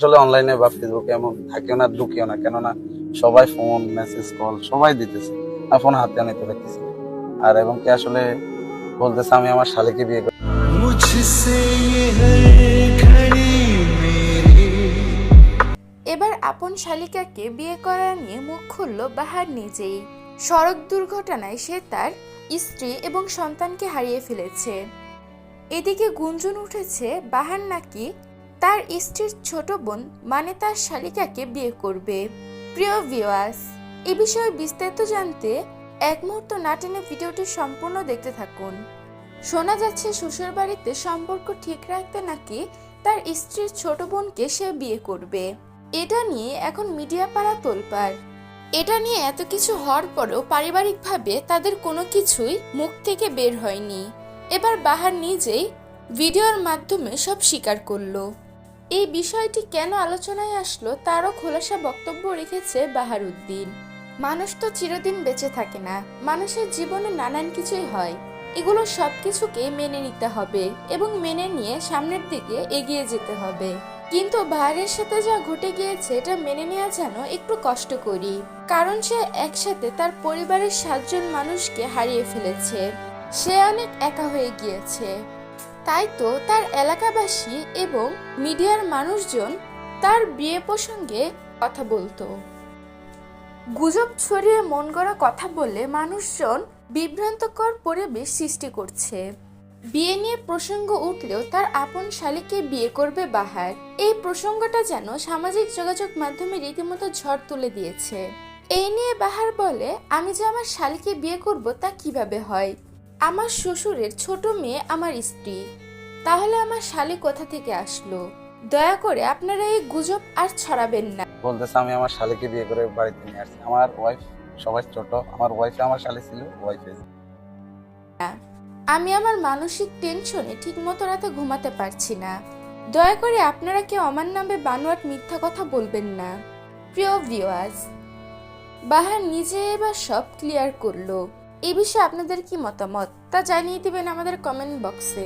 আসলে অনলাইনে বা ফেসবুকে এমন থাকিও না ঢুকিও না। কেননা সবাই ফোন মেসেজ কল সবাই দিতেছে। আর ফোন হাতে আনিতে দেখতেছি আর এবং কি আসলে বলতেছে আমি আমার শালিকে বিয়ে করি এবার আপন শালিকাকে বিয়ে করা নিয়ে মুখ খুলল বাহার নিজেই। সড়ক দুর্ঘটনায় সে তার স্ত্রী এবং সন্তানকে হারিয়ে ফেলেছে। এদিকে গুঞ্জন উঠেছে বাহার নাকি তার স্ত্রীর ছোট বোন মানে তার শালিকাকে বিয়ে করবে। প্রিয় ভিওয়াস এ বিষয়ে বিস্তারিত জানতে এক মুহূর্ত না টেনে ভিডিওটি সম্পূর্ণ দেখতে থাকুন। শোনা যাচ্ছে শ্বশুর বাড়িতে সম্পর্ক ঠিক রাখতে নাকি তার স্ত্রীর ছোট বোনকে সে বিয়ে করবে। এটা নিয়ে এখন মিডিয়া পাড়া তোলপাড়। এটা নিয়ে এত কিছু হওয়ার পরেও পারিবারিকভাবে তাদের কোনো কিছুই মুখ থেকে বের হয়নি। এবার বাহার নিজেই ভিডিওর মাধ্যমে সব স্বীকার করল। এই বিষয়টি কেন আলোচনায় আসলো তারও খোলাসা বক্তব্য রেখেছে বাহার উদ্দিন মানুষ তো চিরদিন বেঁচে থাকে না, মানুষের জীবনে নানান কিছুই হয়। এগুলো সব কিছুকে মেনে নিতে হবে এবং মেনে নিয়ে সামনের দিকে এগিয়ে যেতে হবে। কিন্তু বাহারের সাথে যা ঘটে গিয়েছে এটা মেনে নেওয়া যেন একটু কষ্ট করি কারণ সে একসাথে তার পরিবারের সাতজন মানুষকে হারিয়ে ফেলেছে। সে অনেক একা হয়ে গিয়েছে। তাই তো তার এলাকাবাসী এবং মিডিয়ার মানুষজন তার বিয়ে প্রসঙ্গে কথা বলতো। গুজব ছড়িয়ে মন গড়া কথা বলে মানুষজন বিভ্রান্তকর পরিবেশ সৃষ্টি করছে। বিয়ে নিয়ে প্রসঙ্গ উঠলেও তার আপন শালীকে বিয়ে করবে বাহার। এই প্রসঙ্গটা যেন সামাজিক যোগাযোগ মাধ্যমে রীতিমতো ঝড় তুলে দিয়েছে। এই নিয়ে বাহার বলে, আমি যে আমার শালীকে বিয়ে করব তা কীভাবে হয়? আমার শ্বশুরের ছোট মেয়ে আমার স্ত্রী। তাহলে আমার শালী কোথা থেকে আসলো? দয়া করে আপনারা এই গুজব আর ছড়াবেন না। বলতেছে আমি আমার শালিকে বিয়ে করে বাড়িতে নিয়ে আসছি। আমার ওয়াইফ সবাই ছোট। আমার ওয়াইফে আমার শালি ছিল ওয়াইফে আমি আমার মানসিক টেনশনে ঠিকমতো রাতে ঘুমাতে পারছি না। দয়া করে আপনারা কেউ আমার নামে বানোয়াট মিথ্যা কথা বলবেন না। প্রিয় ভিউয়ার্স বাহার নিজে এবার সব ক্লিয়ার করল। এই বিষয়ে আপনাদের কি মতামত তা জানিয়ে দেবেন আমাদের কমেন্ট বক্সে